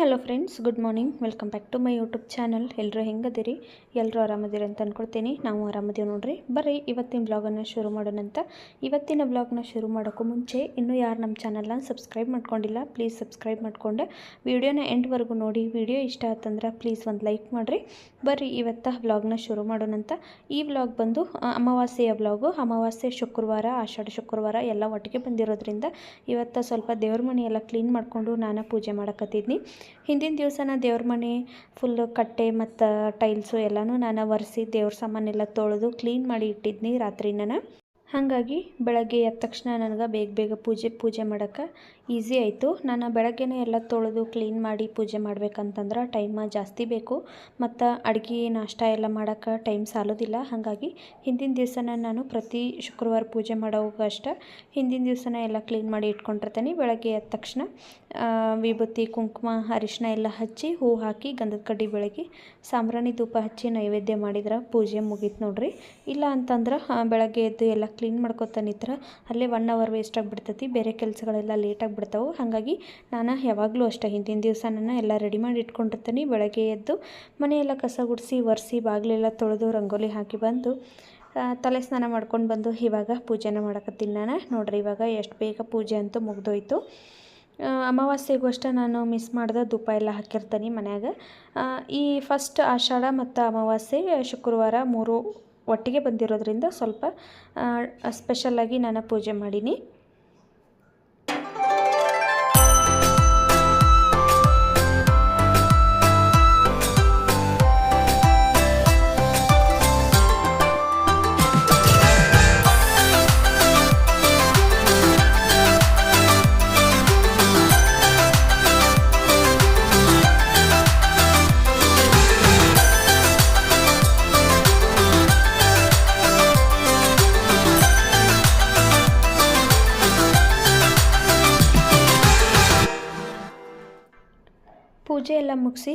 Hello friends, good morning. Welcome back to my YouTube channel. ಎಲ್ಲರೂ ಹೆಂಗದಿರಿ? ಎಲ್ಲರೂ ಆರಾಮದಿರಿ ಅಂತ ಅಂದ್ಕೊಳ್ತೀನಿ ನಾವು ಆರಾಮದೀವಿ ನೋಡ್ರಿ. ಬರ್ರಿ, ಇವತ್ತಿನ ಬ್ಲಾಗನ್ನು ಶುರು ಮಾಡೋಣಂತ ಇವತ್ತಿನ ಬ್ಲಾಗ್ನ ಶುರು ಮಾಡೋಕ್ಕೂ ಮುಂಚೆ, ಇನ್ನೂ ಯಾರು ನಮ್ಮ ಚಾನಲ್ನ ಸಬ್ಸ್ಕ್ರೈಬ್ ಮಾಡ್ಕೊಂಡಿಲ್ಲ, ಪ್ಲೀಸ್ ಸಬ್ಸ್ಕ್ರೈಬ್ ಮಾಡಿಕೊಂಡು ವಿಡಿಯೋನ ಎಂಡ್ವರೆಗೂ ನೋಡಿ. ವಿಡಿಯೋ ಇಷ್ಟ ಆತಂದ್ರೆ ಪ್ಲೀಸ್ ಒಂದು ಲೈಕ್ ಮಾಡಿರಿ. ಬರ್ರಿ, ಇವತ್ತ ಬ್ಲಾಗ್ನ ಶುರು ಮಾಡೋಣಂತ ಈ ಬ್ಲಾಗ್ ಬಂದು ಅಮಾವಾಸ್ಯೆಯ ಬ್ಲಾಗು. ಅಮಾವಾಸ್ಯೆ, ಶುಕ್ರವಾರ, ಆಷಾಢ, ಶುಕ್ರವಾರ ಎಲ್ಲ ಒಟ್ಟಿಗೆ ಬಂದಿರೋದ್ರಿಂದ ಇವತ್ತು ಸ್ವಲ್ಪ ದೇವ್ರ ಮನೆಯೆಲ್ಲ ಕ್ಲೀನ್ ಮಾಡಿಕೊಂಡು ನಾನು ಪೂಜೆ ಮಾಡಕತ್ತಿದ್ನಿ. ಹಿಂದಿನ ದಿವಸನ ದೇವ್ರ ಮನೆ ಫುಲ್ಲು ಕಟ್ಟೆ ಮತ್ತು ಟೈಲ್ಸು ಎಲ್ಲನೂ ನಾನು ಒರೆಸಿ ದೇವ್ರ ಸಾಮಾನೆಲ್ಲ ತೊಳೆದು ಕ್ಲೀನ್ ಮಾಡಿ ಇಟ್ಟಿದ್ನಿ ರಾತ್ರಿ ನಾನು ಹಾಗಾಗಿ ಬೆಳಗ್ಗೆ ಎದ್ದ ತಕ್ಷಣ ನನಗೆ ಬೇಗ ಬೇಗ ಪೂಜೆ ಪೂಜೆ ಮಾಡೋಕ್ಕೆ ಈಸಿ ಆಯಿತು. ನಾನು ಬೆಳಗ್ಗೆನೇ ಎಲ್ಲ ತೊಳೆದು ಕ್ಲೀನ್ ಮಾಡಿ ಪೂಜೆ ಮಾಡ್ಬೇಕಂತಂದ್ರೆ ಟೈಮ ಜಾಸ್ತಿ ಬೇಕು. ಮತ್ತು ಅಡುಗೆ, ನಾಷ್ಟ ಎಲ್ಲ ಮಾಡೋಕ್ಕೆ ಟೈಮ್ ಸಾಲೋದಿಲ್ಲ. ಹಾಗಾಗಿ ಹಿಂದಿನ ದಿವಸನ ನಾನು ಪ್ರತಿ ಶುಕ್ರವಾರ ಪೂಜೆ ಮಾಡೋವಾಗ ಅಷ್ಟೇ ಹಿಂದಿನ ದಿವಸನ ಎಲ್ಲ ಕ್ಲೀನ್ ಮಾಡಿ ಇಟ್ಕೊಂಡಿರ್ತೀನಿ. ಬೆಳಗ್ಗೆ ಎದ್ದ ತಕ್ಷಣ ವಿಭೂತಿ, ಕುಂಕುಮ ಅರಿಶಿನ ಎಲ್ಲ ಹಚ್ಚಿ ಹೂ ಹಾಕಿ ಗಂಧದ ಕಡ್ಡಿ ಬೆಳಗ್ಗೆ ಸಾಂಬ್ರಾಣಿ ಧೂಪ ಹಚ್ಚಿ ನೈವೇದ್ಯ ಮಾಡಿದ್ರೆ ಪೂಜೆ ಮುಗೀತು ನೋಡ್ರಿ. ಇಲ್ಲ ಅಂತಂದ್ರೆ ಬೆಳಗ್ಗೆ ಎದ್ದು ಎಲ್ಲ ಕ್ಲೀನ್ ಮಾಡ್ಕೊತಾನಿದ್ರೆ ಅಲ್ಲೇ ಒನ್ ಅವರ್ ವೇಸ್ಟ್ ಆಗಿಬಿಡ್ತೈತಿ. ಬೇರೆ ಕೆಲಸಗಳೆಲ್ಲ ಲೇಟಾಗಿ ಬಿಡ್ತಾವೆ ಹಾಗಾಗಿ ನಾನು ಯಾವಾಗಲೂ ಅಷ್ಟೇ ಹಿಂದಿನ ದಿವಸ ನಾನು ಎಲ್ಲ ರೆಡಿ ಮಾಡಿ ಇಟ್ಕೊಂಡಿರ್ತೀನಿ. ಬೆಳಗ್ಗೆ ಎದ್ದು ಮನೆಯೆಲ್ಲ ಕಸ ಗುಡಿಸಿ, ಒರೆಸಿ, ಬಾಗಿಲೆಲ್ಲ ತೊಳೆದು ರಂಗೋಲಿ ಹಾಕಿ ಬಂದು ತಲೆ ಸ್ನಾನ ಮಾಡ್ಕೊಂಡು ಬಂದು ಇವಾಗ ಪೂಜೆನ ಮಾಡಕತ್ತೀನಿ ನಾನು. ನೋಡ್ರಿ ಇವಾಗ ಎಷ್ಟು ಬೇಗ ಪೂಜೆ ಅಂತೂ ಮುಗ್ದೋಯ್ತು. ಅಮಾವಾಸ್ಯೆಗೂ ಅಷ್ಟೇ ನಾನು ಮಿಸ್ ಮಾಡ್ದೆ ಧೂಪ ಎಲ್ಲ ಹಾಕಿರ್ತೀನಿ ಮನ್ಯಾಗ. ಈ ಫಸ್ಟ್ ಆಷಾಢ ಮತ್ತು ಅಮಾವಾಸ್ಯೆ ಶುಕ್ರವಾರ ಮೂರು ಒಟ್ಟಿಗೆ ಬಂದಿರೋದ್ರಿಂದ ಸ್ವಲ್ಪ ಸ್ಪೆಷಲ್ಲಾಗಿ ನಾನು ಪೂಜೆ ಮಾಡೀನಿ. ಮುಗಿಸಿ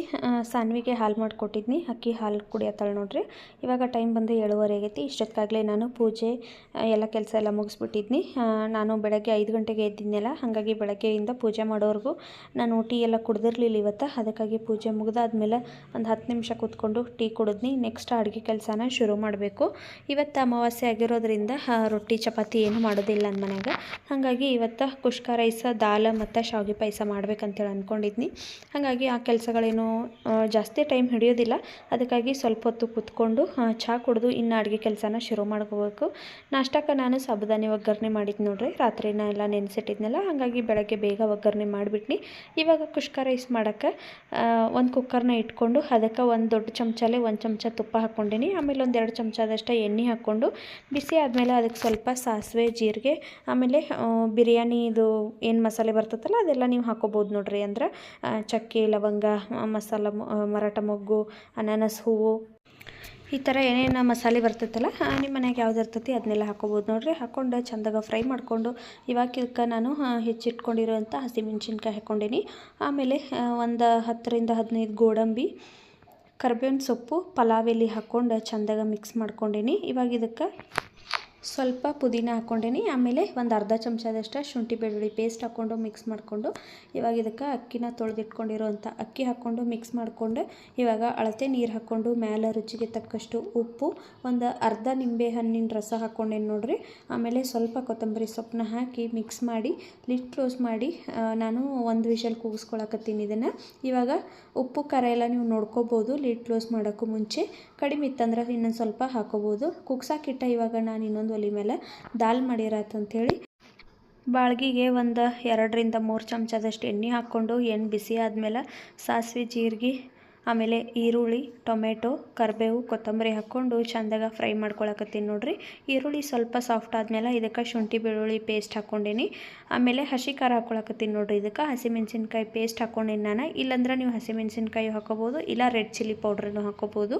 ಸಾನ್ವಿಗೆ ಹಾಲು ಮಾಡಿಕೊಟ್ಟಿದ್ನಿ. ಅಕ್ಕಿ ಹಾಲು ಕುಡಿಯತ್ತಾಳೆ ನೋಡ್ರಿ. ಇವಾಗ ಟೈಮ್ ಬಂದು ಏಳುವರೆ ಆಗೈತಿ. ಇಷ್ಟೊತ್ತಾಗಲೇ ನಾನು ಪೂಜೆ ಎಲ್ಲ ಕೆಲಸ ಎಲ್ಲ ಮುಗಿಸ್ಬಿಟ್ಟಿದ್ನಿ. ನಾನು ಬೆಳಗ್ಗೆ ಐದು ಗಂಟೆಗೆ ಎದ್ದಿದ್ನಲ್ಲ, ಹಾಗಾಗಿ ಬೆಳಗ್ಗೆಯಿಂದ ಪೂಜೆ ಮಾಡೋವರೆಗೂ ನಾನು ಟೀ ಎಲ್ಲ ಕುಡ್ದಿರ್ಲಿಲ್ಲ ಇವತ್ತು. ಅದಕ್ಕಾಗಿ ಪೂಜೆ ಮುಗಿದಾದ್ಮೇಲೆ ಒಂದು ಹತ್ತು ನಿಮಿಷ ಕೂತ್ಕೊಂಡು ಟೀ ಕುಡಿದ್ನಿ. ನೆಕ್ಸ್ಟ್ ಅಡುಗೆ ಕೆಲಸನ ಶುರು ಮಾಡಬೇಕು. ಇವತ್ತು ಅಮಾವಾಸ್ಯೆ ಆಗಿರೋದ್ರಿಂದ ರೊಟ್ಟಿ, ಚಪಾತಿ ಏನು ಮಾಡೋದಿಲ್ಲ ನನ್ನ ಮನ್ಯಾಗ. ಹಾಗಾಗಿ ಇವತ್ತು ಕುಷ್ಕ ರೈಸ, ದಾಲ್ ಮತ್ತು ಶಾವಿಗೆ ಪಾಯಸ ಮಾಡ್ಬೇಕಂತೇಳಿ ಅಂದ್ಕೊಂಡಿದ್ನಿ ಹಾಗಾಗಿ ಆ ಕೆಲಸಗಳೇನು ಆ, ಜಾಸ್ತಿ ಟೈಮ್ ಹಿಡಿಯೋದಿಲ್ಲ. ಅದಕ್ಕಾಗಿ ಸ್ವಲ್ಪ ಹೊತ್ತು ಕುತ್ಕೊಂಡು ಚಹಾ ಕುಡಿದು ಇನ್ನು ಅಡುಗೆ ಕೆಲಸನ ಶುರು ಮಾಡ್ಕೋಬೇಕು. ನಾಷ್ಟಕ್ಕೆ ನಾನು ಸಾಬುದಾನಿ ಒಗ್ಗರಣೆ ಮಾಡಿದ್ದು ನೋಡ್ರಿ. ರಾತ್ರಿನ ಎಲ್ಲ ನೆನೆಸಿಟ್ಟಿದ್ನಲ್ಲ ಹಾಗಾಗಿ ಬೆಳಗ್ಗೆ ಬೇಗ ಒಗ್ಗರಣೆ ಮಾಡಿಬಿಟ್ನಿ. ಇವಾಗ ಕುಷ್ಕ ರೈಸ್ ಮಾಡೋಕ್ಕೆ ಒಂದು ಕುಕ್ಕರ್ನ ಇಟ್ಕೊಂಡು ಅದಕ್ಕೆ ಒಂದು ದೊಡ್ಡ ಚಮಚಲೇ ಒಂದು ಚಮಚ ತುಪ್ಪ ಹಾಕ್ಕೊಂಡಿನಿ. ಆಮೇಲೆ ಒಂದು ಎರಡು ಚಮಚದಷ್ಟು ಎಣ್ಣೆ ಹಾಕ್ಕೊಂಡು ಬಿಸಿ ಆದಮೇಲೆ ಅದಕ್ಕೆ ಸ್ವಲ್ಪ ಸಾಸಿವೆ ಜೀರಿಗೆ ಆಮೇಲೆ ಬಿರಿಯಾನಿ ಬಿರಿಯಾನಿದು ಏನು ಮಸಾಲೆ ಬರ್ತೈತಲ್ಲ ಅದೆಲ್ಲ ನೀವು ಹಾಕೋಬೋದು ನೋಡ್ರಿ. ಅಂದ್ರೆ ಚಕ್ಕೆ ಲವಂಗ ಮಸಾಲ ಮರಾಠ ಮೊಗ್ಗು, ಅನಾನಸ್ ಹೂವು. ಈ ಥರ ಏನೇನು ಮಸಾಲೆ ಬರ್ತೈತಲ್ಲ ನಿಮ್ಮ ಮನೆಗೆ ಯಾವ್ದು ಇರ್ತೈತಿ ಅದನ್ನೆಲ್ಲ ಹಾಕೋಬೋದು ನೋಡಿರಿ. ಹಾಕ್ಕೊಂಡು ಚಂದಾಗ ಫ್ರೈ ಮಾಡಿಕೊಂಡು, ಇವಾಗ ಇದಕ್ಕೆ ನಾನು ಹೆಚ್ಚಿಟ್ಕೊಂಡಿರೋಂಥ ಹಸಿಮೆಣ್ಸಿನ್ಕಾಯಿ ಹಾಕ್ಕೊಂಡೀನಿ. ಆಮೇಲೆ ಒಂದು ಹತ್ತರಿಂದ ಹದಿನೈದು ಗೋಡಂಬಿ, ಕರ್ಬೇವಿನ ಸೊಪ್ಪು, ಪಲಾವ್ ಹಾಕ್ಕೊಂಡು ಚಂದಾಗ ಮಿಕ್ಸ್ ಮಾಡ್ಕೊಂಡೀನಿ. ಇವಾಗ ಇದಕ್ಕೆ ಸ್ವಲ್ಪ ಪುದೀನ ಹಾಕ್ಕೊಂಡೇನಿ. ಆಮೇಲೆ ಒಂದು ಅರ್ಧ ಚಮಚದಷ್ಟು ಶುಂಠಿ ಬೆಳ್ಳುಳ್ಳಿ ಪೇಸ್ಟ್ ಹಾಕ್ಕೊಂಡು ಮಿಕ್ಸ್ ಮಾಡಿಕೊಂಡು, ಇವಾಗ ಇದಕ್ಕೆ ಅಕ್ಕಿನ ತೊಳೆದಿಟ್ಕೊಂಡಿರೋಂಥ ಅಕ್ಕಿ ಹಾಕ್ಕೊಂಡು ಮಿಕ್ಸ್ ಮಾಡಿಕೊಂಡು, ಇವಾಗ ಅಳತೆ ನೀರು ಹಾಕ್ಕೊಂಡು ಮೇಲೆ ರುಚಿಗೆ ತಕ್ಕಷ್ಟು ಉಪ್ಪು, ಒಂದು ಅರ್ಧ ನಿಂಬೆ ಹಣ್ಣಿನ ರಸ ಹಾಕ್ಕೊಂಡೇನು ನೋಡಿರಿ. ಆಮೇಲೆ ಸ್ವಲ್ಪ ಕೊತ್ತಂಬರಿ ಸೊಪ್ಪನ್ನ ಹಾಕಿ ಮಿಕ್ಸ್ ಮಾಡಿ ಲಿಡ್ ಕ್ಲೋಸ್ ಮಾಡಿ ನಾನು ಒಂದು ವಿಷಲ್ ಕೂಗಿಸ್ಕೊಳಕತ್ತೀನಿ ಇದನ್ನು. ಇವಾಗ ಉಪ್ಪು, ಖಾರ ಎಲ್ಲ ನೀವು ನೋಡ್ಕೋಬೋದು ಲಿಡ್ ಕ್ಲೋಸ್ ಮಾಡೋಕ್ಕೂ ಮುಂಚೆ. ಕಡಿಮೆ ಇತ್ತಂದ್ರೆ ಇನ್ನೊಂದು ಸ್ವಲ್ಪ ಹಾಕೋಬೋದು. ಕುಗ್ಸಾಕಿಟ್ಟ ಇವಾಗ ನಾನು ಇನ್ನೊಂದು ಒಲೆ ಮೇಲೆ ದಾಲ್ ಹೇಳಿ ಬಾಳ್ಗಿಗೆ ಒಂದು ಎರಡರಿಂದ ಮೂರು ಚಮಚದಷ್ಟು ಎಣ್ಣೆ ಹಾಕ್ಕೊಂಡು ಎಣ್ಣೆ ಬಿಸಿ ಆದಮೇಲೆ ಸಾಸಿವೆ, ಜೀರಿಗೆ, ಆಮೇಲೆ ಈರುಳ್ಳಿ, ಟೊಮೆಟೊ, ಕರಿಬೇವು, ಕೊತ್ತಂಬರಿ ಹಾಕ್ಕೊಂಡು ಚಂದಾಗ ಫ್ರೈ ಮಾಡ್ಕೊಳಕತ್ತೀನಿ ನೋಡ್ರಿ. ಈರುಳ್ಳಿ ಸ್ವಲ್ಪ ಸಾಫ್ಟ್ ಆದಮೇಲೆ ಇದಕ್ಕೆ ಶುಂಠಿ, ಬೆಳ್ಳುಳ್ಳಿ ಪೇಸ್ಟ್ ಹಾಕ್ಕೊಂಡೀನಿ ಆಮೇಲೆ ಹಸಿ ಖಾರ ಹಾಕ್ಕೊಳಕತ್ತೀನಿ ನೋಡ್ರಿ. ಇದಕ್ಕೆ ಹಸಿಮೆಣ್ಸಿನ್ಕಾಯಿ ಪೇಸ್ಟ್ ಹಾಕ್ಕೊಂಡೀನಿ ನಾನು. ಇಲ್ಲಾಂದ್ರೆ ನೀವು ಹಸಿಮೆಣ್ಸಿನ್ಕಾಯಿ ಹಾಕೋಬೋದು, ಇಲ್ಲ ರೆಡ್ ಚಿಲ್ಲಿ ಪೌಡ್ರನ್ನು ಹಾಕೋಬೋದು.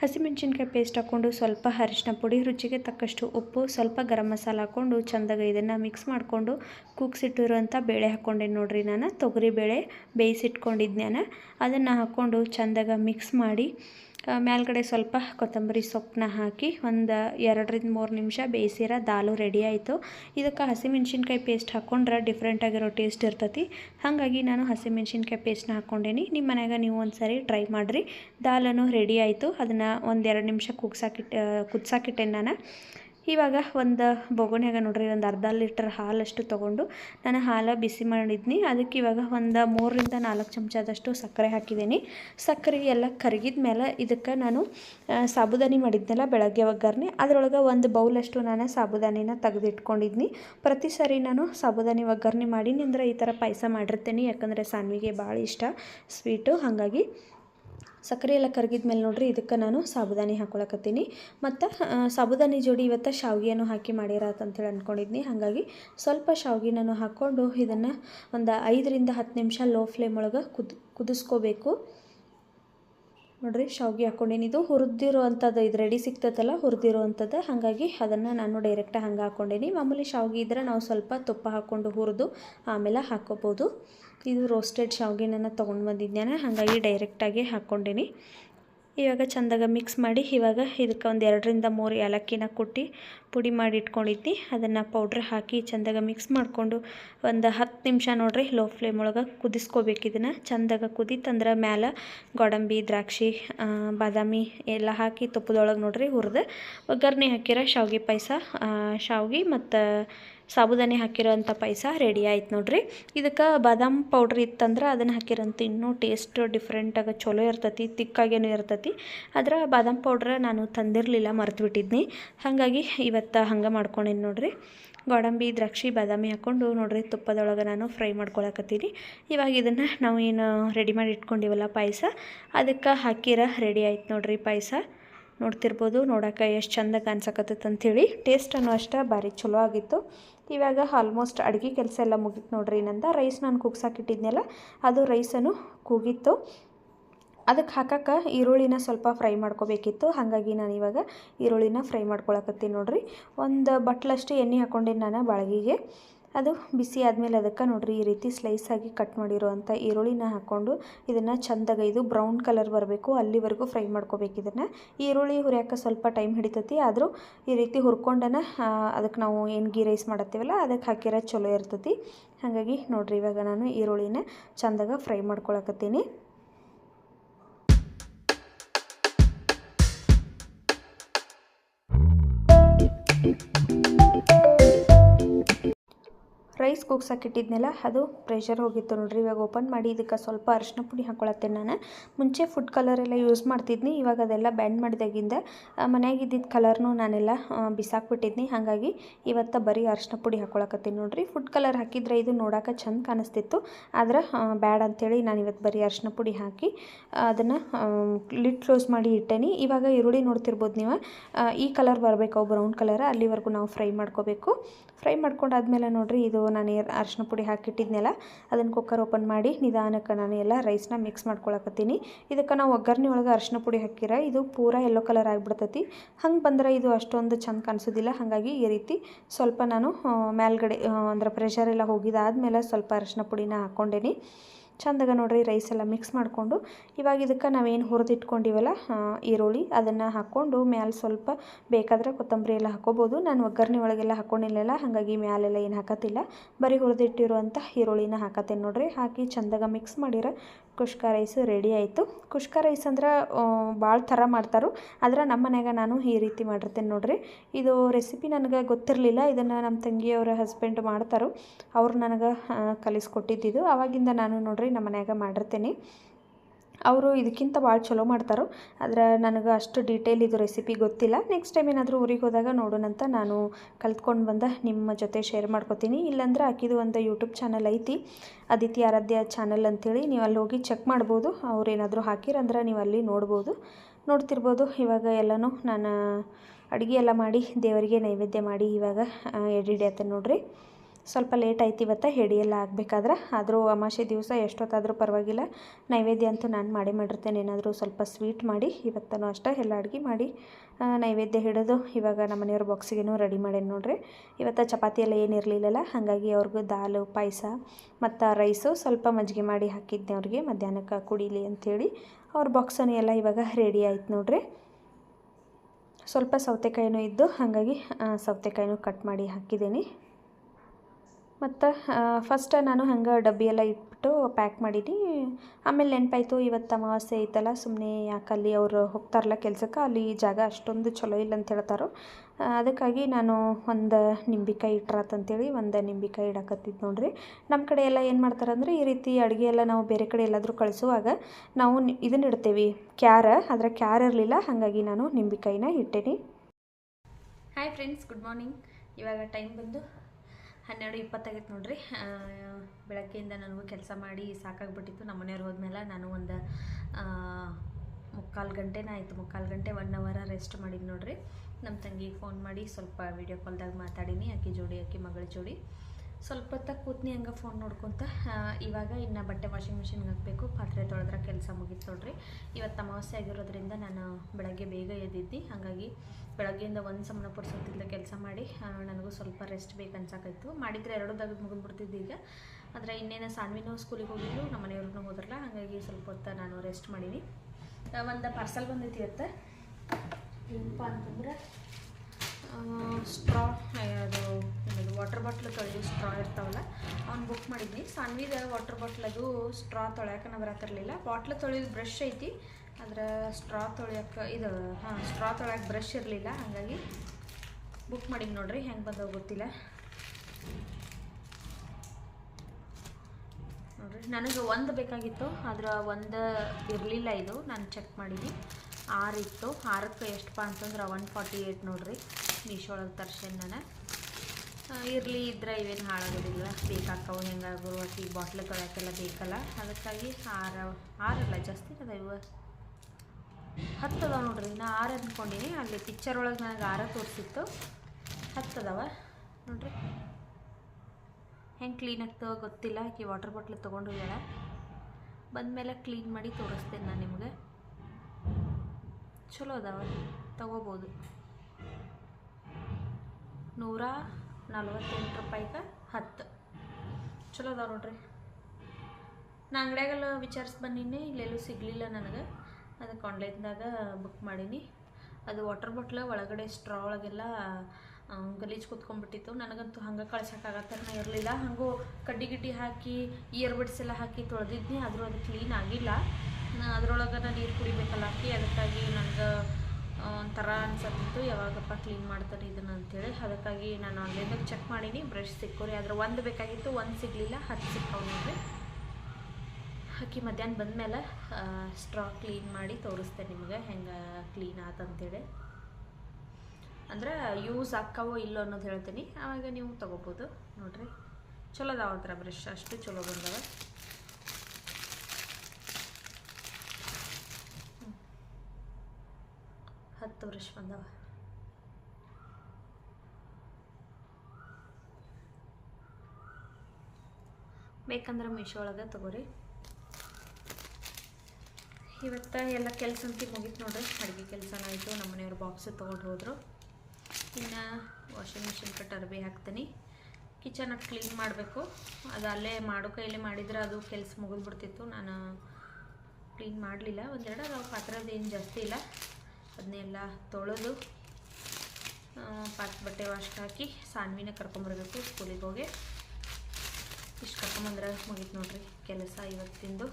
ಹಸಿಮೆಣ್ಸಿನ್ಕಾಯಿ ಪೇಸ್ಟ್ ಹಾಕ್ಕೊಂಡು ಸ್ವಲ್ಪ ಅರಿಶಿನ ಪುಡಿ, ರುಚಿಗೆ ತಕ್ಕಷ್ಟು ಉಪ್ಪು, ಸ್ವಲ್ಪ ಗರಂ ಮಸಾಲ ಹಾಕ್ಕೊಂಡು ಚಂದಾಗ ಇದನ್ನು ಮಿಕ್ಸ್ ಮಾಡಿಕೊಂಡು ಕೂಗ್ಸಿಟ್ಟಿರುವಂಥ ಬೇಳೆ ಹಾಕ್ಕೊಂಡೆ ನೋಡ್ರಿ ನಾನು. ತೊಗರಿ ಬೇಳೆ ಬೇಯಿಸಿಟ್ಕೊಂಡಿದ್ದು ನಾನು ಅದನ್ನು ಹಾಕ್ಕೊಂಡು ಚಂದಾಗ ಮಿಕ್ಸ್ ಮಾಡಿ ಮೇಲ್ಗಡೆ ಸ್ವಲ್ಪ ಕೊತ್ತಂಬರಿ ಸೊಪ್ಪನ್ನ ಹಾಕಿ ಒಂದು ಎರಡರಿಂದ ಮೂರು ನಿಮಿಷ ಬೇಯಿಸಿರೋ ದಾಲು ರೆಡಿ ಆಯಿತು. ಇದಕ್ಕೆ ಹಸಿಮೆಣ್ಸಿನ್ಕಾಯಿ ಪೇಸ್ಟ್ ಹಾಕ್ಕೊಂಡ್ರೆ ಡಿಫ್ರೆಂಟ್ ಆಗಿರೋ ಟೇಸ್ಟ್ ಇರ್ತೈತಿ. ಹಾಗಾಗಿ ನಾನು ಹಸಿಮೆಣ್ಸಿನ್ಕಾಯಿ ಪೇಸ್ಟ್ನ ಹಾಕ್ಕೊಂಡೇನಿ ನಿಮ್ಮ ಮನೆಯಾಗ ನೀವು ಒಂದು ಸಾರಿ ಟ್ರೈ ಮಾಡಿರಿ. ದಾಲನು ರೆಡಿ ಆಯಿತು. ಅದನ್ನು ಒಂದೆರಡು ನಿಮಿಷ ಕುಗ್ಸಾಕಿಟ್ಟು ಕುದ್ಸಾಕಿಟ್ಟೆ ನಾನು. ಇವಾಗ ಒಂದು ಬೊಗಣ್ಯಾಗ ನೋಡ್ರಿ, ಒಂದು ಅರ್ಧ ಲೀಟ್ರ್ ಹಾಲಷ್ಟು ತೊಗೊಂಡು ನಾನು ಹಾಲು ಬಿಸಿ ಮಾಡಿದ್ನಿ. ಅದಕ್ಕೆ ಇವಾಗ ಒಂದು ಮೂರರಿಂದ ನಾಲ್ಕು ಚಮಚದಷ್ಟು ಸಕ್ಕರೆ ಹಾಕಿದ್ದೀನಿ. ಸಕ್ಕರೆ ಎಲ್ಲ ಕರಗಿದ ಮೇಲೆ ಇದಕ್ಕೆ ನಾನು ಸಾಬುದಾನಿ ಮಾಡಿದ್ನಲ್ಲ ಬೆಳಗ್ಗೆ ಒಗ್ಗರಣೆ, ಅದರೊಳಗೆ ಒಂದು ಬೌಲಷ್ಟು ನಾನು ಸಾಬುದಾನಿನ ತೆಗೆದಿಟ್ಕೊಂಡಿದ್ನಿ. ಪ್ರತಿ ಸಾರಿ ನಾನು ಸಾಬುದಾನಿ ಒಗ್ಗರಣೆ ಮಾಡೀನಿ ಅಂದ್ರೆ ಈ ಥರ ಪಾಯಸ ಮಾಡಿರ್ತೀನಿ. ಯಾಕಂದರೆ ಸಾನ್ವಿಗೆ ಭಾಳ ಇಷ್ಟ, ಸ್ವೀಟು. ಹಾಗಾಗಿ ಸಕ್ಕರೆ ಎಲ್ಲ ಕರಗಿದ್ಮೇಲೆ ನೋಡ್ರಿ ಇದಕ್ಕೆ ನಾನು ಸಾಬುದಾನಿ ಹಾಕೊಳಕತ್ತೀನಿ. ಮತ್ತು ಸಾಬುದಾನಿ ಜೋಡಿ ಇವತ್ತು ಶಾವಿಗೆಯನ್ನು ಹಾಕಿ ಮಾಡಿರತ್ತ ಅಂತೇಳಿ ಅಂದ್ಕೊಂಡಿದ್ನಿ ಹಾಗಾಗಿ ಸ್ವಲ್ಪ ಶಾವಿಗೆ ನಾನು ಹಾಕ್ಕೊಂಡು ಇದನ್ನು ಒಂದು ಐದರಿಂದ ಹತ್ತು ನಿಮಿಷ ಲೋ ಫ್ಲೇಮ್ ಒಳಗೆ ಕುದ್, ಕುದಿಸ್ಕೋಬೇಕು. ನೋಡ್ರಿ ಶಾವಿಗೆ ಹಾಕ್ಕೊಂಡೀನಿ ಇದು ಹುರಿದಿರೋ ಅಂಥದ್ದು ಇದು ರೆಡಿ ಸಿಗ್ತೈತಲ್ಲ ಹುರಿದಿರೋ ಅಂಥದ್ದು ಹಾಗಾಗಿ ಅದನ್ನು ನಾನು ಡೈರೆಕ್ಟಾಗಿ ಹಂಗೆ ಹಾಕ್ಕೊಂಡೇನಿ ಮಾಮೂಲಿ ಶಾವಿಗೆ ಇದ್ರೆ ನಾವು ಸ್ವಲ್ಪ ತುಪ್ಪ ಹಾಕ್ಕೊಂಡು ಹುರಿದು ಆಮೇಲೆ ಹಾಕ್ಕೋಬೋದು ಇದು ರೋಸ್ಟೆಡ್ ಶಾವ್ಗೆನ ತೊಗೊಂಡು ಬಂದಿದ್ದೇನೆ ಹಾಗಾಗಿ ಡೈರೆಕ್ಟಾಗಿ ಹಾಕ್ಕೊಂಡೀನಿ. ಇವಾಗ ಚಂದಾಗ ಮಿಕ್ಸ್ ಮಾಡಿ ಇವಾಗ ಇದಕ್ಕೆ ಒಂದು ಎರಡರಿಂದ ಮೂರು ಏಲಕ್ಕಿನ ಕುಟ್ಟಿ ಪುಡಿ ಮಾಡಿ ಇಟ್ಕೊಂಡಿದ್ನಿ. ಅದನ್ನು ಪೌಡ್ರ್ ಹಾಕಿ ಚಂದಾಗ ಮಿಕ್ಸ್ ಮಾಡಿಕೊಂಡು ಒಂದು ಹತ್ತು ನಿಮಿಷ ನೋಡ್ರಿ ಲೋ ಫ್ಲೇಮ್ ಒಳಗೆ ಕುದಿಸ್ಕೋಬೇಕು ಇದನ್ನು. ಚಂದಾಗ ಕುದಿತಂದ್ರೆ ಮ್ಯಾಲೆ ಗೋಡಂಬಿ, ದ್ರಾಕ್ಷಿ ಬಾದಾಮಿ ಎಲ್ಲ ಹಾಕಿ ತುಪ್ಪದೊಳಗೆ ನೋಡ್ರಿ ಹುರಿದು. ಒಗ್ಗರಣೆ ಹಾಕಿರೋ ಶಾವಿಗೆ ಪಾಯಸ ಶಾವಿಗೆ ಮತ್ತು ಸಾಬುದಾನಿ ಹಾಕಿರೋಂಥ ಪಾಯಸ ರೆಡಿ ಆಯ್ತು ನೋಡ್ರಿ. ಇದಕ್ಕೆ ಬಾದಾಮ್ ಪೌಡ್ರ್ ಇತ್ತಂದ್ರೆ ಅದನ್ನು ಹಾಕಿರೋಂಥ ಇನ್ನೂ ಟೇಸ್ಟ್ ಡಿಫ್ರೆಂಟಾಗಿ ಚಲೋ ಇರ್ತೈತಿ, ತಿಕ್ಕಾಗೇನು ಇರ್ತೈತಿ. ಆದ್ರೆ ಬಾದಾಮ್ ಪೌಡ್ರ್ ನಾನು ತಂದಿರಲಿಲ್ಲ, ಮರೆತುಬಿಟ್ಟಿದ್ನಿ. ಹಾಗಾಗಿ ಇವತ್ತು ಹಂಗೆ ಮಾಡ್ಕೊಂಡಿನಿ ನೋಡ್ರಿ. ಗೋಡಂಬಿ, ದ್ರಾಕ್ಷಿ, ಬಾದಾಮಿ ಹಾಕ್ಕೊಂಡು ನೋಡ್ರಿ ತುಪ್ಪದೊಳಗೆ ನಾನು ಫ್ರೈ ಮಾಡ್ಕೊಳಕತ್ತೀನಿ. ಇವಾಗ ಇದನ್ನು ನಾವು ಏನು ರೆಡಿ ಮಾಡಿ ಇಟ್ಕೊಂಡಿವಲ್ಲ ಪಾಯಸ, ಅದಕ್ಕೆ ಹಾಕಿರ ರೆಡಿ ಆಯ್ತು ನೋಡ್ರಿ ಪಾಯಸ. ನೋಡ್ತಿರ್ಬೋದು. ನೋಡೋಕೆ ಎಷ್ಟು ಚಂದ ಕಾಣಿಸಕತ್ತೈತೆ ಅಂಥೇಳಿ. ಟೇಸ್ಟನ್ನು ಅಷ್ಟೇ ಭಾರಿ ಚಲೋ ಆಗಿತ್ತು. ಇವಾಗ ಆಲ್ಮೋಸ್ಟ್ ಅಡುಗೆ ಕೆಲಸ ಎಲ್ಲ ಮುಗೀತು ನೋಡ್ರಿ ನಂದ. ರೈಸ್ ನಾನು ಕುಗ್ಸಾಕಿಟ್ಟಿದ್ನಲ್ಲ ಅದು ರೈಸನ್ನು ಕೂಗಿತ್ತು. ಅದಕ್ಕೆ ಹಾಕಕ್ಕೆ ಈರುಳ್ಳಿನ ಸ್ವಲ್ಪ ಫ್ರೈ ಮಾಡ್ಕೋಬೇಕಿತ್ತು. ಹಾಗಾಗಿ ನಾನು ಇವಾಗ ಈರುಳ್ಳಿನ ಫ್ರೈ ಮಾಡ್ಕೊಳಕತ್ತೀನಿ ನೋಡ್ರಿ. ಒಂದು ಬಟ್ಲಷ್ಟು ಎಣ್ಣೆ ಹಾಕ್ಕೊಂಡಿನಿ ನಾನು ಬಾಳ್ಗಿಗೆ. ಅದು ಬಿಸಿ ಆದಮೇಲೆ ಅದಕ್ಕೆ ನೋಡ್ರಿ ಈ ರೀತಿ ಸ್ಲೈಸ್ ಆಗಿ ಕಟ್ ಮಾಡಿರುವಂಥ ಈರುಳ್ಳಿನ ಹಾಕ್ಕೊಂಡು ಇದನ್ನು ಚಂದಾಗ ಇದು ಬ್ರೌನ್ ಕಲರ್ ಬರಬೇಕು. ಅಲ್ಲಿವರೆಗೂ ಫ್ರೈ ಮಾಡ್ಕೋಬೇಕು ಇದನ್ನು. ಈರುಳ್ಳಿ ಹುರಿಯೋಕೆ ಸ್ವಲ್ಪ ಟೈಮ್ ಹಿಡಿತೈತಿ. ಆದರೂ ಈ ರೀತಿ ಹುರ್ಕೊಂಡನ ಅದಕ್ಕೆ ನಾವು ಏನು ಗೀ ರೈಸ್ ಮಾಡತ್ತೀವಲ್ಲ ಅದಕ್ಕೆ ಹಾಕಿರೋ ಚಲೋ ಇರ್ತೈತಿ. ಹಾಗಾಗಿ ನೋಡ್ರಿ ಇವಾಗ ನಾನು ಈರುಳ್ಳಿನ ಚಂದಾಗ ಫ್ರೈ ಮಾಡ್ಕೊಳಕತ್ತೀನಿ. ರೈಸ್ ಕುಗ್ಸಕ್ಕಿಟ್ಟಿದ್ನಲ್ಲ, ಅದು ಪ್ರೆಷರ್ ಹೋಗಿತ್ತು ನೋಡ್ರಿ. ಇವಾಗ ಓಪನ್ ಮಾಡಿ ಇದಕ್ಕೆ ಸ್ವಲ್ಪ ಅರಿಶಿನ ಪುಡಿ ಹಾಕ್ಕೊಳತ್ತೇನೆ ನಾನು. ಮುಂಚೆ ಫುಡ್ ಕಲರ್ ಎಲ್ಲ ಯೂಸ್ ಮಾಡ್ತಿದ್ನಿ, ಇವಾಗ ಅದೆಲ್ಲ ಬ್ಯಾಂಡ್ ಮಾಡಿದಾಗಿಂದ ಮನ್ಯಾಗ ಇದ್ದಿದ್ದ ಕಲರ್ನು ನಾನೆಲ್ಲ ಬಿಸಾಕ್ಬಿಟ್ಟಿದ್ನಿ. ಹಾಗಾಗಿ ಇವತ್ತು ಬರೀ ಅರಿಶಿನ ಪುಡಿ ಹಾಕ್ಕೊಳಕತ್ತೀನಿ ನೋಡ್ರಿ. ಫುಡ್ ಕಲರ್ ಹಾಕಿದ್ರೆ ಇದು ನೋಡೋಕೆ ಚಂದ ಕಾಣಿಸ್ತಿತ್ತು. ಆದ್ರೆ ಬ್ಯಾಡ್ ಅಂಥೇಳಿ ನಾನು ಇವತ್ತು ಬರೀ ಅರಿಶಿನ ಪುಡಿ ಹಾಕಿ ಅದನ್ನು ಲಿಡ್ ಕ್ಲೋಸ್ ಮಾಡಿ ಇಟ್ಟೇನಿ. ಇವಾಗ ಈರುಳ್ಳಿ ನೋಡ್ತಿರ್ಬೋದು ನೀವು. ಈ ಕಲರ್ ಬರಬೇಕು ಬ್ರೌನ್ ಕಲರ್ ಅಲ್ಲಿವರೆಗೂ ನಾವು ಫ್ರೈ ಮಾಡ್ಕೋಬೇಕು. ಫ್ರೈ ಮಾಡ್ಕೊಂಡಾದ್ಮೇಲೆ ನೋಡ್ರಿ, ಇದು ನಾನು ಅರಿಶಿನ ಪುಡಿ ಹಾಕಿಟ್ಟಿದ್ನಲ್ಲ, ಅದನ್ನು ಕುಕ್ಕರ್ ಓಪನ್ ಮಾಡಿ ನಿಧಾನಕ್ಕೆ ನಾನು ಎಲ್ಲ ರೈಸ್ನ ಮಿಕ್ಸ್ ಮಾಡ್ಕೊಳಕತ್ತೀನಿ. ಇದಕ್ಕೆ ನಾವು ಒಗ್ಗರಣೆ ಒಳಗೆ ಅರಿಶಿನ ಪುಡಿ ಹಾಕಿರ, ಇದು ಪೂರಾ ಎಲ್ಲೋ ಕಲರ್ ಆಗಿಬಿಡ್ತೈತಿ. ಹಂಗೆ ಬಂದ್ರೆ ಇದು ಅಷ್ಟೊಂದು ಚಂದ ಕಾಣಿಸೋದಿಲ್ಲ, ಹಾಗಾಗಿ ಈ ರೀತಿ ಸ್ವಲ್ಪ ನಾನು ಮೇಲ್ಗಡೆ ಅಂದ್ರೆ ಪ್ರೆಷರ್ ಎಲ್ಲ ಹೋಗಿದ್ದಾದ್ಮೇಲೆ ಸ್ವಲ್ಪ ಅರಿಶಿನ ಪುಡಿನ ಹಾಕ್ಕೊಂಡೇನಿ ಚಂದಾಗ ನೋಡ್ರಿ ರೈಸ್ ಎಲ್ಲ ಮಿಕ್ಸ್ ಮಾಡಿಕೊಂಡು. ಇವಾಗ ಇದಕ್ಕೆ ನಾವೇನು ಹುರಿದಿಟ್ಕೊಂಡಿವಲ್ಲ ಈರುಳ್ಳಿ ಅದನ್ನು ಹಾಕ್ಕೊಂಡು ಮ್ಯಾಲೆ ಸ್ವಲ್ಪ ಬೇಕಾದ್ರೆ ಕೊತ್ತಂಬರಿ ಎಲ್ಲ ಹಾಕೋಬೋದು. ನಾನು ಒಗ್ಗರಣೆ ಒಳಗೆಲ್ಲ ಹಾಕ್ಕೊಂಡಿಲ್ಲಲ್ಲ ಹಾಗಾಗಿ ಮ್ಯಾಲೆಲ್ಲ ಏನು ಹಾಕತ್ತಿಲ್ಲ. ಬರೀ ಹುರಿದಿಟ್ಟಿರುವಂಥ ಈರುಳ್ಳಿನ ಹಾಕತ್ತೇನೆ ನೋಡ್ರಿ. ಹಾಕಿ ಚಂದಾಗ ಮಿಕ್ಸ್ ಮಾಡಿರ ಕುಷ್ಕ ರೈಸು ರೆಡಿ ಆಯಿತು. ಕುಷ್ಕ ರೈಸ್ ಅಂದ್ರೆ ಭಾಳ ಥರ ಮಾಡ್ತಾರೆ. ಆದ್ರೆ ನಮ್ಮ ಮನ್ಯಾಗ ನಾನು ಈ ರೀತಿ ಮಾಡಿರ್ತೇನೆ ನೋಡಿರಿ. ಇದು ರೆಸಿಪಿ ನನಗೆ ಗೊತ್ತಿರಲಿಲ್ಲ. ಇದನ್ನು ನಮ್ಮ ತಂಗಿಯವರ ಹಸ್ಬೆಂಡ್ ಮಾಡ್ತಾರೋ. ಅವ್ರು ನನಗೆ ಕಲಿಸ್ಕೊಟ್ಟಿದ್ದಿದ್ದು ಅವಾಗಿಂದ ನಾನು ನೋಡಿರಿ ನಮ್ಮ ಮನೆಯಾಗ ಮಾಡಿರ್ತೇನೆ. ಅವರು ಇದಕ್ಕಿಂತ ಭಾಳ ಚಲೋ ಮಾಡ್ತಾರೋ, ಆದ್ರೆ ನನಗೆ ಅಷ್ಟು ಡೀಟೇಲ್ ಇದು ರೆಸಿಪಿ ಗೊತ್ತಿಲ್ಲ. ನೆಕ್ಸ್ಟ್ ಟೈಮ್ ಏನಾದರೂ ಊರಿಗೆ ಹೋದಾಗ ನೋಡೋಣಂತ ನಾನು ಕಲ್ತ್ಕೊಂಡು ಬಂದ ನಿಮ್ಮ ಜೊತೆ ಶೇರ್ ಮಾಡ್ಕೊತೀನಿ. ಇಲ್ಲಾಂದ್ರೆ ಆಕಿದು ಒಂದು ಯೂಟ್ಯೂಬ್ ಚಾನಲ್ ಐತಿ ಅದಿತಿ ಆರಾಧ್ಯ ಚಾನಲ್ ಅಂತೇಳಿ, ನೀವು ಅಲ್ಲಿ ಹೋಗಿ ಚೆಕ್ ಮಾಡ್ಬೋದು. ಅವ್ರು ಏನಾದರೂ ಹಾಕಿರಂದ್ರೆ ನೀವು ಅಲ್ಲಿ ನೋಡ್ಬೋದು. ನೋಡ್ತಿರ್ಬೋದು, ಇವಾಗ ಎಲ್ಲನೂ ನಾನು ಅಡುಗೆ ಎಲ್ಲ ಮಾಡಿ ದೇವರಿಗೆ ನೈವೇದ್ಯ ಮಾಡಿ ಇವಾಗ ಎಡಿಡತ್ತೆ ನೋಡ್ರಿ. ಸ್ವಲ್ಪ ಲೇಟ್ ಆಯ್ತು ಇವತ್ತು ಹೆಡಿಯೆಲ್ಲ ಆಗಬೇಕಾದ್ರೆ. ಆದರೂ ಅಮಾಸೆ ದಿವಸ ಎಷ್ಟೊತ್ತಾದರೂ ಪರವಾಗಿಲ್ಲ. ನೈವೇದ್ಯ ಅಂತೂ ನಾನು ಮಾಡಿ ಮಾಡಿರ್ತೇನೆ. ಏನಾದರೂ ಸ್ವಲ್ಪ ಸ್ವೀಟ್ ಮಾಡಿ ಇವತ್ತೂ ಅಷ್ಟೇ ಎಲ್ಲ ಅಡುಗೆ ಮಾಡಿ ನೈವೇದ್ಯ ಹಿಡಿದು ಇವಾಗ ನಮ್ಮ ಮನೆಯವ್ರ ಬಾಕ್ಸಿಗೇನು ರೆಡಿ ಮಾಡೇನು ನೋಡ್ರಿ. ಇವತ್ತು ಚಪಾತಿ ಎಲ್ಲ ಏನಿರಲಿಲ್ಲಲ್ಲ ಹಾಗಾಗಿ ಅವ್ರಿಗೂ ದಾಲು, ಪಾಯಸ, ಮತ್ತು ರೈಸು ಸ್ವಲ್ಪ ಮಜ್ಜಿಗೆ ಮಾಡಿ ಹಾಕಿದ್ದೆ ಅವ್ರಿಗೆ. ಮಧ್ಯಾಹ್ನಕ್ಕೆ ಕುಡೀಲಿ ಅಂಥೇಳಿ ಅವ್ರ ಬಾಕ್ಸನ್ನು ಎಲ್ಲ ಇವಾಗ ರೆಡಿ ಆಯ್ತು ನೋಡ್ರಿ. ಸ್ವಲ್ಪ ಸೌತೆಕಾಯಿನೂ ಇದ್ದು, ಹಾಗಾಗಿ ಸೌತೆಕಾಯಿನೂ ಕಟ್ ಮಾಡಿ ಹಾಕಿದ್ದೀನಿ. ಮತ್ತು ಫಸ್ಟ್ ನಾನು ಹಂಗೆ ಡಬ್ಬಿ ಎಲ್ಲ ಇಟ್ಬಿಟ್ಟು ಪ್ಯಾಕ್ ಮಾಡೀನಿ ಆಮೇಲೆ ನೆನಪಾಯ್ತು, ಇವತ್ತು ಅಮಾವಾಸ್ಯೆ ಐತಲ್ಲ ಸುಮ್ಮನೆ ಯಾಕೆ ಅಲ್ಲಿ ಅವರು ಹೋಗ್ತಾರಲ್ಲ ಕೆಲಸಕ್ಕೆ, ಅಲ್ಲಿ ಜಾಗ ಅಷ್ಟೊಂದು ಚಲೋ ಇಲ್ಲ ಅಂತ ಹೇಳ್ತಾರೋ. ಅದಕ್ಕಾಗಿ ನಾನು ಒಂದು ನಿಂಬೆಕಾಯಿ ಇಟ್ರಾತಂತೇಳಿ ಒಂದು ನಿಂಬೆಕಾಯಿ ಇಡಕತ್ತಿದ್ದು ನೋಡ್ರಿ. ನಮ್ಮ ಕಡೆ ಎಲ್ಲ ಏನು ಮಾಡ್ತಾರಂದ್ರೆ ಈ ರೀತಿ ಅಡುಗೆ ಎಲ್ಲ ನಾವು ಬೇರೆ ಕಡೆ ಎಲ್ಲಾದರೂ ಕಳಿಸುವಾಗ ನಾವು ಇದನ್ನ ಇಡ್ತೇವೆ, ಕ್ಯಾರ. ಆದರೆ ಕ್ಯಾರ್ ಇರಲಿಲ್ಲ, ಹಾಗಾಗಿ ನಾನು ನಿಂಬಿಕಾಯಿನ ಇಟ್ಟೇನಿ. ಹಾಯ್ ಫ್ರೆಂಡ್ಸ್ ಗುಡ್ ಮಾರ್ನಿಂಗ್ ಇವಾಗ ಟೈಮ್ ಬಂದು ಹನ್ನೆರಡು ಇಪ್ಪತ್ತಾಗಿತ್ತು ನೋಡ್ರಿ. ಬೆಳಗ್ಗೆಯಿಂದ ನನಗೂ ಕೆಲಸ ಮಾಡಿ ಸಾಕಾಗ್ಬಿಟ್ಟಿತ್ತು. ನಮ್ಮ ಮನೆಯವ್ರು ಹೋದ್ಮೇಲೆ ನಾನು ಒಂದು ಮುಕ್ಕಾಲು ಗಂಟೆನ ಆಯಿತು. ಮುಕ್ಕಾಲು ಗಂಟೆ ಒನ್ ಅವರ ರೆಸ್ಟ್ ಮಾಡಿದ್ದು ನೋಡಿರಿ. ನಮ್ಮ ತಂಗಿಗೆ ಫೋನ್ ಮಾಡಿ ಸ್ವಲ್ಪ ವೀಡಿಯೋ ಕಾಲ್ದಾಗ ಮಾತಾಡೀನಿ. ಆಕೆ ಜೋಡಿ ಆಕೆ ಮಗಳ ಜೋಡಿ. ಸ್ವಲ್ಪ ಹೊತ್ತ ಕೂತ್ನಿ ಹಂಗೆ ಫೋನ್ ನೋಡ್ಕೊತ. ಇವಾಗ ಇನ್ನು ಬಟ್ಟೆ ವಾಷಿಂಗ್ ಮಿಷಿನ್ಗೆ ಹಾಕಬೇಕು. ಪಾತ್ರೆ ತೊಳೆದ್ರೆ ಕೆಲಸ ಮುಗೀತು ನೋಡ್ರಿ. ಇವತ್ತು ಅಮಾವಾಸ್ಯೆ ಆಗಿರೋದ್ರಿಂದ ನಾನು ಬೆಳಗ್ಗೆ ಬೇಗ ಎದ್ದಿದ್ದಿ. ಹಾಗಾಗಿ ಬೆಳಗ್ಗೆಯಿಂದ ಒಂದು ಸಮನ ಪುರ್ಸೊತ್ತಿಂದ ಕೆಲಸ ಮಾಡಿ ನನಗೂ ಸ್ವಲ್ಪ ರೆಸ್ಟ್ ಬೇಕು ಮಾಡಿದ್ರೆ ಮಾಡಿದರೆ ಎರಡು ದಾಗ ಮುಗಿದ್ಬಿಡ್ತಿದ್ದೆ ಈಗ. ಆದರೆ ಇನ್ನೇನು ಸಾನ್ವಿನೂ ಸ್ಕೂಲಿಗೆ ಹೋಗಿದ್ರು ನಮ್ಮ ಮನೆಯವ್ರನ್ನೂ ಹೋದ್ರಲ್ಲ. ಹಾಗಾಗಿ ಸ್ವಲ್ಪ ಹೊತ್ತ ನಾನು ರೆಸ್ಟ್ ಮಾಡೀನಿ. ಒಂದು ಪಾರ್ಸಲ್ ಬಂದೈತಿ ಇವತ್ತು. ಏನಪ್ಪ ಅಂತಂದ್ರೆ ಸ್ಟ್ರಾ ಅದು ಏನದು ವಾಟರ್ ಬಾಟ್ಲ್ ತೊಳೆದು ಸ್ಟ್ರಾ ಇರ್ತಾವಲ್ಲ, ಅವ್ನು ಬುಕ್ ಮಾಡಿದ್ನಿ. ಸಾನ್ವಿದ ವಾಟರ್ ಅದು ಸ್ಟ್ರಾ ತೊಳ್ಯಾಕನ ಬರತ್ತಿರಲಿಲ್ಲ ಬಾಟ್ಲ್ ತೊಳೆಯೋದು ಬ್ರಷ್ ಐತಿ. ಅದರ ಸ್ಟ್ರಾ ತೊಳ್ಯಕ್ಕೆ ಇದು, ಹಾಂ ಸ್ಟ್ರಾ ತೊಳ್ಯಕ್ಕೆ ಬ್ರಷ್ ಇರಲಿಲ್ಲ. ಹಾಗಾಗಿ ಬುಕ್ ಮಾಡಿದ್ವಿ ನೋಡ್ರಿ, ಹೆಂಗೆ ಬಂದವು ಗೊತ್ತಿಲ್ಲ. ನೋಡ್ರಿ, ನನಗೆ ಒಂದು ಬೇಕಾಗಿತ್ತು. ಆದ್ರೆ ಒಂದು ಇರಲಿಲ್ಲ ಇದು. ನಾನು ಚೆಕ್ ಮಾಡಿದ್ವಿ ಆರು ಇತ್ತು. ಆರಕ್ಕೆ ಎಷ್ಟಪ್ಪ ಅಂತಂದ್ರೆ ಒನ್ ಫಾರ್ಟಿ ಏಯ್ಟ್ ನೋಡ್ರಿ. ಮೀಶೋ ಒಳಗೆ ತರ್ಸೇನೆ ನಾನು. ಇರಲಿ ಇದ್ರೆ ಇವೇನು ಹಾಳಾಗೋದಿಲ್ಲ. ಬೇಕಾಗ್ತಾವೆ ಹೆಂಗಾಗು ಈಗ ಬಾಟ್ಲ್ ತೊಗೊಳಕ್ಕೆಲ್ಲ ಬೇಕಲ್ಲ. ಅದಕ್ಕಾಗಿ ಆರ, ಆರಲ್ಲ ಜಾಸ್ತಿ ಅದ ಇವ? ಹತ್ತು ಅದಾವ ನೋಡ್ರಿ, ನಾ ಆರು ಅಂದ್ಕೊಂಡಿನಿ ಅಲ್ಲಿ ಪಿಕ್ಚರ್ ಒಳಗೆ ನನಗೆ ಆರ ತೋರಿಸಿತ್ತು. ಹತ್ತದವ ನೋಡ್ರಿ. ಹೆಂಗೆ ಕ್ಲೀನ್ ಆಗ್ತವ ಗೊತ್ತಿಲ್ಲ. ಆಕಿ ವಾಟರ್ ಬಾಟ್ಲ್ ಹೋಗ್ಯಾಳ. ಬಂದಮೇಲೆ ಕ್ಲೀನ್ ಮಾಡಿ ತೋರಿಸ್ತೇನೆ ನಾನು ನಿಮಗೆ. ಚಲೋ ಅದಾವ. ತಗೋಬೋದು. ನೂರ ನಲ್ವತ್ತೆಂಟು ರೂಪಾಯಿಗೆ ಹತ್ತು. ಚಲೋ ಅದಾವ ನೋಡ್ರಿ. ನಾ ಅಂಗಡಿಯಾಗೆಲ್ಲ ವಿಚಾರಿಸಿ ಬಂದೀನಿ, ಇಲ್ಲೆಲ್ಲೂ ಸಿಗಲಿಲ್ಲ ನನಗೆ. ಅದಕ್ಕೆ ಆನ್ಲೈನ್ದಾಗ ಬುಕ್ ಮಾಡೀನಿ. ಅದು ವಾಟರ್ ಬಾಟ್ಲ ಒಳಗಡೆ ಸ್ಟ್ರಾ ಒಳಗೆಲ್ಲ ಗಲೀಜು ಕೂತ್ಕೊಂಡ್ಬಿಟ್ಟಿತ್ತು. ನನಗಂತೂ ಹಂಗೆ ಕಳ್ಸೋಕ್ಕಾಗತ್ತನ ಇರಲಿಲ್ಲ. ಹಾಗೂ ಕಡ್ಡಿ ಗಿಡ್ಡಿ ಹಾಕಿ ಇಯರ್ಬಡ್ಸ್ ಎಲ್ಲ ಹಾಕಿ ತೊಳೆದಿದ್ನಿ. ಆದರೂ ಅದು ಕ್ಲೀನ್ ಆಗಿಲ್ಲ. ಅದರೊಳಗೆ ನಾನು ನೀರು ಕುಡಿಬೇಕಲ್ಲ ಹಾಕಿ ಅದಕ್ಕಾಗಿ ನನಗೆ ಒಂಥರ ಅನ್ಸತ್ತಿತ್ತು, ಯಾವಾಗಪ್ಪ ಕ್ಲೀನ್ ಮಾಡ್ತಾರೆ ಇದನ್ನು ಅಂತೇಳಿ. ಅದಕ್ಕಾಗಿ ನಾನು ಆನ್ಲೈನ್ದಾಗ ಚೆಕ್ ಮಾಡೀನಿ. ಬ್ರಷ್ ಸಿಕ್ಕೋರಿ ಅದ್ರ ಒಂದು ಬೇಕಾಗಿತ್ತು, ಒಂದು ಸಿಗಲಿಲ್ಲ ಹತ್ತು ಸಿಕ್ಕಾವ್ ನೋಡ್ರಿ. ಹಾಕಿ ಮಧ್ಯಾಹ್ನ ಬಂದಮೇಲೆ ಸ್ಟ್ರಾ ಕ್ಲೀನ್ ಮಾಡಿ ತೋರಿಸ್ತೆ ನಿಮಗೆ, ಹೆಂಗೆ ಕ್ಲೀನ್ ಆತಂತೇಳಿ ಅಂದ್ರೆ ಯೂಸ್ ಆಕ್ಕವೋ ಇಲ್ಲೋ ಅನ್ನೋದು ಹೇಳ್ತೀನಿ. ಆವಾಗ ನೀವು ತೊಗೋಬೋದು ನೋಡಿರಿ. ಚಲೋ ಅದಾವ ಬ್ರಷ್ ಅಷ್ಟು ಚಲೋ ಬಂದವ. ಹತ್ತು ವರ್ಷ ಬಂದವ. ಬೇಕಂದ್ರೆ ಮೀಶೋ ಒಳಗೆ ತಗೋರಿ. ಇವತ್ತು ಎಲ್ಲ ಕೆಲಸ ಅಂತಿ ಮುಗೀತು ನೋಡ್ರಿ. ಅಡುಗೆ ಕೆಲಸನ ಆಯಿತು. ನಮ್ಮ ಮನೆಯವ್ರು ಬಾಕ್ಸ್ ತೊಗೊಂಡು ಹೋದರು. ಇನ್ನು ವಾಷಿಂಗ್ ಮಿಷಿನ್ ಕಟ್ ಅರ್ಬಿ ಹಾಕ್ತೀನಿ. ಕಿಚನ್ ಕ್ಲೀನ್ ಮಾಡಬೇಕು. ಅದು ಅಲ್ಲೇ ಮಾಡೋ ಕೈಲಿ ಮಾಡಿದ್ರೆ ಅದು ಕೆಲಸ ಮುಗಿದ್ಬಿಡ್ತಿತ್ತು ನಾನು ಕ್ಲೀನ್ ಮಾಡಲಿಲ್ಲ. ಒಂದೆರಡು ಪಾತ್ರೆ ಪಾತ್ರದ ಏನು ಜಾಸ್ತಿ ಇಲ್ಲ. ಅದನ್ನೆಲ್ಲ ತೊಳೆದು ಪಾತ್ರೆ ಬಟ್ಟೆ ವಾಶ್ಗೆ ಹಾಕಿ ಸಾನ್ವಿನ ಕರ್ಕೊಂಬರ್ಬೇಕು ಸ್ಕೂಲಿಗೆ ಹೋಗಿ. ಇಷ್ಟು ಕರ್ಕೊಂಬಂದ್ರೆ ಮುಗೀತು ನೋಡ್ರಿ ಕೆಲಸ ಇವತ್ತಿಂದು.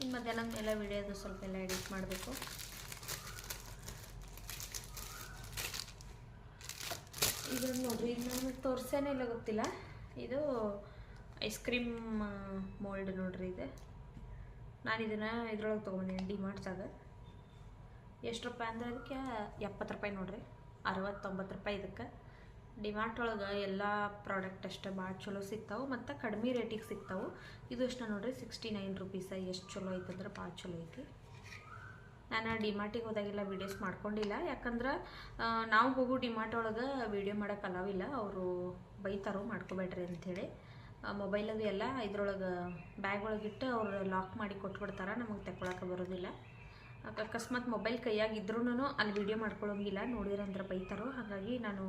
ಇನ್ನು ಮಧ್ಯಾಹ್ನದ ಎಲ್ಲ ವಿಡಿಯೋದು ಸ್ವಲ್ಪ ಎಲ್ಲ ಎಡಿಟ್ ಮಾಡಬೇಕು. ಇದ್ರಲ್ಲಿ ನೋಡ್ರಿ ಇದು ನಾನು ತೋರಿಸೇನೇ ಇಲ್ಲ ಗೊತ್ತಿಲ್ಲ. ಇದು ಐಸ್ ಕ್ರೀಮ್ ಮೋಲ್ಡ್ ನೋಡ್ರಿ ಇದು. ನಾನು ಇದನ್ನು ಇದ್ರೊಳಗೆ ತೊಗೊಂಡಿನಿ ಡಿ ಮಾರ್ಟ್ಸಾಗ ಎಷ್ಟು ರೂಪಾಯಿ ಅಂದ್ರೆ ಅದಕ್ಕೆ ಎಪ್ಪತ್ತು ರೂಪಾಯಿ ನೋಡಿರಿ, ಅರವತ್ತೊಂಬತ್ತು ರೂಪಾಯಿ ಇದಕ್ಕೆ. ಡಿಮಾರ್ಟ್ ಒಳಗೆ ಎಲ್ಲ ಪ್ರಾಡಕ್ಟ್ ಅಷ್ಟೇ ಭಾಳ ಚಲೋ ಸಿಗ್ತಾವೆ ಮತ್ತು ಕಡಿಮೆ ರೇಟಿಗೆ ಸಿಗ್ತಾವೆ. ಇದು ಎಷ್ಟು ನೋಡಿರಿ ಸಿಕ್ಸ್ಟಿ ನೈನ್ ರುಪೀಸ ಎಷ್ಟು ಚಲೋ ಐತಂದ್ರೆ ಭಾಳ ಚಲೋ ಐತಿ. ನಾನು ಡಿಮಾರ್ಟಿಗೆ ಹೋದಾಗೆಲ್ಲ ವೀಡಿಯೋಸ್ ಮಾಡ್ಕೊಂಡಿಲ್ಲ, ಯಾಕಂದ್ರೆ ನಾವು ಹೋಗೋ ಡಿಮಾರ್ಟ್ ಒಳಗೆ ವೀಡಿಯೋ ಮಾಡೋಕೆ ಅಲಾವಿಲ್ಲ ಅವರು ಬೈತಾರೋ ಮಾಡ್ಕೋಬೇಡ್ರಿ ಅಂಥೇಳಿ ಮೊಬೈಲ್ ಅದು ಎಲ್ಲ ಇದ್ರೊಳಗೆ ಬ್ಯಾಗ್ ಒಳಗಿಟ್ಟು ಅವ್ರು ಲಾಕ್ ಮಾಡಿ ಕೊಟ್ಬಿಡ್ತಾರೆ, ನಮಗೆ ತಗೊಳಕ್ಕೆ ಬರೋದಿಲ್ಲ. ಅಕಸ್ಮಾತ್ ಮೊಬೈಲ್ ಕೈಯಾಗಿದ್ರೂ ಅಲ್ಲಿ ವೀಡಿಯೋ ಮಾಡ್ಕೊಳ್ಳೋಂಗಿಲ್ಲ ನೋಡಿರಂದ್ರೆ ಬೈತಾರೋ. ಹಾಗಾಗಿ ನಾನು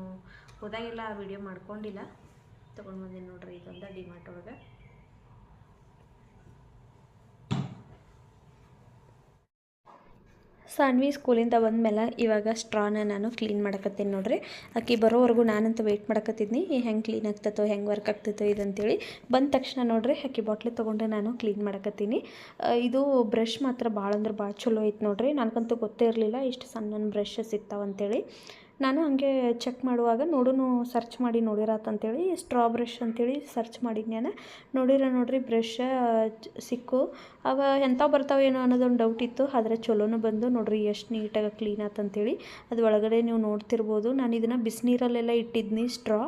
ಹೋದಾಗೆಲ್ಲ ವೀಡಿಯೋ ಮಾಡ್ಕೊಂಡಿಲ್ಲ. ತೊಗೊಂಡು ಬಂದೀನಿ ನೋಡ್ರಿ, ಇದೊಂದು ಡಿಮಾರ್ಟ್ ಒಳಗೆ. ಸಾನ್ವಿ ಸ್ಕೂಲಿಂದ ಬಂದಮೇಲೆ ಇವಾಗ ಸ್ಟ್ರಾನ ನಾನು ಕ್ಲೀನ್ ಮಾಡಕತ್ತೀನಿ ನೋಡ್ರಿ. ಅಕ್ಕಿ ಬರೋವರೆಗೂ ನಾನಂತೂ ವೆಯ್ಟ್ ಮಾಡಕತ್ತಿದ್ನಿ. ಹೆಂಗೆ ಕ್ಲೀನ್ ಆಗ್ತೈತೋ, ಹೆಂಗೆ ವರ್ಕ್ ಆಗ್ತತೋ ಇದಂತೇಳಿ. ಬಂದ ತಕ್ಷಣ ನೋಡ್ರಿ, ಅಕ್ಕಿ ಬಾಟ್ಲಿ ತೊಗೊಂಡು ನಾನು ಕ್ಲೀನ್ ಮಾಡಕತ್ತೀನಿ. ಇದು ಬ್ರಷ್ ಮಾತ್ರ ಭಾಳ ಅಂದ್ರೆ ಭಾಳ ಚಲೋ ಐತೆ ನೋಡ್ರಿ. ನನಗಂತೂ ಗೊತ್ತೇ ಇರಲಿಲ್ಲ ಇಷ್ಟು ಸಣ್ಣ ಬ್ರಷ್ ಸಿಗ್ತಾವಂತೇಳಿ. ನಾನು ಹಂಗೆ ಚೆಕ್ ಮಾಡುವಾಗ ನೋಡೂ ಸರ್ಚ್ ಮಾಡಿ ನೋಡಿರತ್ತಂತೇಳಿ ಸ್ಟ್ರಾ ಬ್ರಷ್ ಅಂತೇಳಿ ಸರ್ಚ್ ಮಾಡಿದ್ನಿ ನಾನು ನೋಡಿರ ನೋಡಿರಿ ಬ್ರಷ್ ಸಿಕ್ಕು. ಅವ ಎಂಥವು ಬರ್ತಾವೇನೋ ಅನ್ನೋದೊಂದು ಡೌಟ್ ಇತ್ತು. ಆದರೆ ಚಲೋನು ಬಂದು ನೋಡಿರಿ ಎಷ್ಟು ನೀಟಾಗಿ ಕ್ಲೀನ್ ಆತಂತೇಳಿ ಅದು ಒಳಗಡೆ ನೀವು ನೋಡ್ತಿರ್ಬೋದು. ನಾನು ಇದನ್ನು ಬಿಸಿನೀರಲ್ಲೆಲ್ಲ ಇಟ್ಟಿದ್ನಿ ಸ್ಟ್ರಾ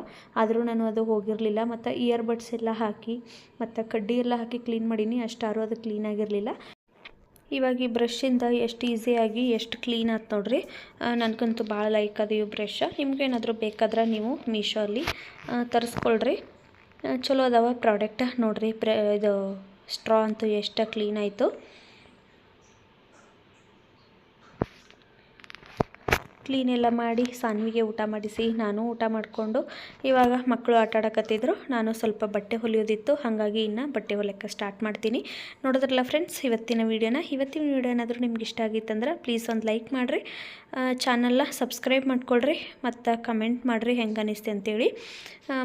ಆದರೂ ನಾನು ಅದು ಹೋಗಿರಲಿಲ್ಲ. ಮತ್ತು ಇಯರ್ ಬಡ್ಸ್ ಎಲ್ಲ ಹಾಕಿ, ಮತ್ತು ಕಡ್ಡಿ ಎಲ್ಲ ಹಾಕಿ ಕ್ಲೀನ್ ಮಾಡೀನಿ. ಅಷ್ಟಾರು ಅದು ಕ್ಲೀನ್ ಆಗಿರಲಿಲ್ಲ. ಇವಾಗ ಈ ಬ್ರಷಿಂದ ಎಷ್ಟು ಈಸಿಯಾಗಿ ಎಷ್ಟು ಕ್ಲೀನ್ ಆಯ್ತು ನೋಡ್ರಿ. ನನಗಂತೂ ಭಾಳ ಲೈಕ್ ಅದು ಈ ಬ್ರಷ್ ನಿಮ್ಗೇನಾದರೂ ಬೇಕಾದ್ರೆ ನೀವು ಮೀಶೋ ಅಲ್ಲಿ ಆ, ತರಿಸ್ಕೊಳ್ರಿ. ಚಲೋ ಅದಾವ ಪ್ರಾಡಕ್ಟ್ ನೋಡ್ರಿ ಪ್ರ ಇದು ಸ್ಟ್ರಾ ಅಂತೂ ಎಷ್ಟು ಕ್ಲೀನ್ ಆಯಿತು. ಕ್ಲೀನ್ ಎಲ್ಲ ಮಾಡಿ ಸಾನ್ವಿಗೆ ಊಟ ಮಾಡಿಸಿ, ನಾನು ಊಟ ಮಾಡಿಕೊಂಡು ಇವಾಗ ಮಕ್ಕಳು ಆಟ ಆಡಕತ್ತಿದ್ರು. ನಾನು ಸ್ವಲ್ಪ ಬಟ್ಟೆ ಹೊಲಿಯೋದಿತ್ತು, ಹಾಗಾಗಿ ಇನ್ನು ಬಟ್ಟೆ ಹೊಲಕ್ಕೆ ಸ್ಟಾರ್ಟ್ ಮಾಡ್ತೀನಿ. ನೋಡಿದ್ರಲ್ಲ ಫ್ರೆಂಡ್ಸ್ ಇವತ್ತಿನ ವೀಡಿಯೋನ. ಇವತ್ತಿನ ವೀಡಿಯೋ ಏನಾದರೂ ನಿಮ್ಗೆ ಇಷ್ಟ ಆಗಿತ್ತಂದ್ರೆ ಪ್ಲೀಸ್ ಒಂದು ಲೈಕ್ ಮಾಡಿರಿ. ಚಾನಲ್ನ ಸಬ್ಸ್ಕ್ರೈಬ್ ಮಾಡ್ಕೊಳ್ರಿ, ಮತ್ತು ಕಮೆಂಟ್ ಮಾಡಿರಿ ಹೆಂಗೆ ಅನಿಸ್ತೆ ಅಂತೇಳಿ.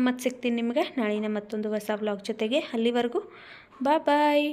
ಮತ್ತು ಸಿಗ್ತೀನಿ ನಿಮ್ಗೆ ನಾಳಿನ ಮತ್ತೊಂದು ಹೊಸ ವ್ಲಾಗ್ ಜೊತೆಗೆ. ಅಲ್ಲಿವರೆಗೂ ಬಾ ಬಾಯ್